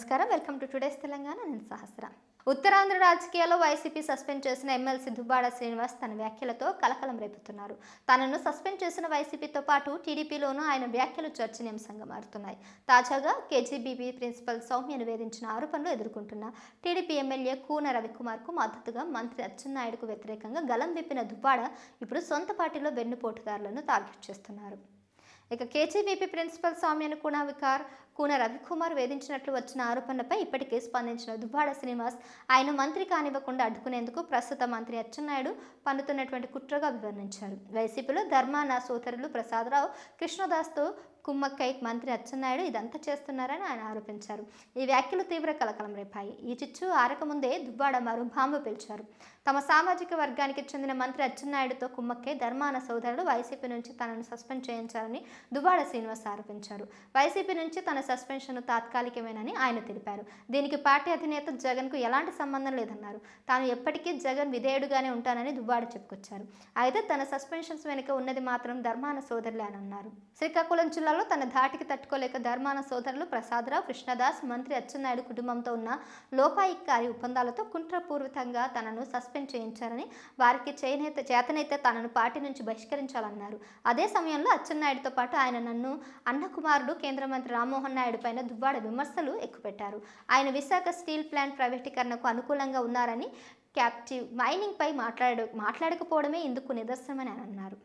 నమస్కారం. Welcome to today's Telangana. నేను సహస్ర. ఉత్తరాంధ్ర రాజకీయాల్లో వైసీపీ సస్పెండ్ చేసిన ఎమ్మెల్సీ దుబ్బాడ శ్రీనివాస్ తన వ్యాఖ్యలతో కలకలం రేపుతున్నారు. తనను సస్పెండ్ చేసిన వైసీపీతో పాటు టీడీపీలోనూ ఆయన వ్యాఖ్యలు చర్చనీయాంశంగా మారుతున్నాయి. తాజాగా కేజీబీబీ ప్రిన్సిపల్ సౌమ్య వేధించిన ఆరోపణలు ఎదుర్కొంటున్న టీడీపీ ఎమ్మెల్యే కూన రవికుమార్కు మద్దతుగా మంత్రి అచ్చెన్నాయుడుకు వ్యతిరేకంగా గలం విప్పిన దుబ్బాడ ఇప్పుడు సొంత పార్టీలో వెన్నుపోటుదారులను టార్గెట్ చేస్తున్నారు. ఇక కేజీబీపీ ప్రిన్సిపల్ సౌమ్యను కూడా వికార్ కూన రవికుమార్ వేధించినట్లు వచ్చిన ఆరోపణలపై ఇప్పటికే స్పందించిన దువ్వాడ శ్రీనివాస్ ఆయన మంత్రి కానివ్వకుండా అడ్డుకునేందుకు ప్రస్తుత మంత్రి అచ్చెన్నాయుడు పన్నుతున్నటువంటి కుట్రగా వివరించారు. వైసీపీలో ధర్మాన సోదరులు ప్రసాదరావు కృష్ణదాస్తో కుమ్మక్కై మంత్రి అచ్చెన్నాయుడు ఇదంతా చేస్తున్నారని ఆయన ఆరోపించారు. ఈ వ్యాఖ్యలు తీవ్ర కలకలం రేపాయి. ఈ చిచ్చు ఆరకముందే దువ్వాడ మరో బాంబు పిలిచారు. తమ సామాజిక వర్గానికి చెందిన మంత్రి అచ్చెన్నాయుడుతో కుమ్మక్కై ధర్మాన సోదరుడు వైసీపీ నుంచి తనను సస్పెండ్ చేయించారని దువ్వాడ శ్రీనివాస్ ఆరోపించారు. వైసీపీ నుంచి తన సస్పెన్షన్ తాత్కాలికమేనని ఆయన తెలిపారు. దీనికి పార్టీ అధినేత జగన్కు ఎలాంటి సంబంధం లేదన్నారు. తాను ఎప్పటికీ జగన్ విధేయుడుగానే ఉంటానని దువ్వాడ చెప్పుకొచ్చారు. అయితే తన సస్పెన్షన్స్ వెనుక ఉన్నది మాత్రం ధర్మాన సోదరులే అని అన్నారు. శ్రీకాకుళం జిల్లాలో తన ధాటికి తట్టుకోలేక ధర్మాన సోదరులు ప్రసాదరావు కృష్ణదాస్ మంత్రి అచ్చెన్నాయుడు కుటుంబంతో ఉన్న లోపాయికారి ఒప్పందాలతో కుట్రపూర్వకంగా తనను సస్పెండ్ చేయించారని వారికి చేనేత చేతనైతే తనను పార్టీ నుంచి బహిష్కరించాలన్నారు. అదే సమయంలో అచ్చెన్నాయుడుతో పాటు ఆయన నన్ను అన్నకుమారుడు కేంద్ర మంత్రి రామ్మోహన్ నాయుడు పైన దువ్వాడ విమర్శలు ఎక్కుపెట్టారు. ఆయన విశాఖ స్టీల్ ప్లాంట్ ప్రైవేటీకరణకు అనుకూలంగా ఉన్నారని క్యాప్టివ్ మైనింగ్ పై మాట్లాడ మాట్లాడకపోవడమే ఇందుకు నిదర్శనమని ఆయన అన్నారు.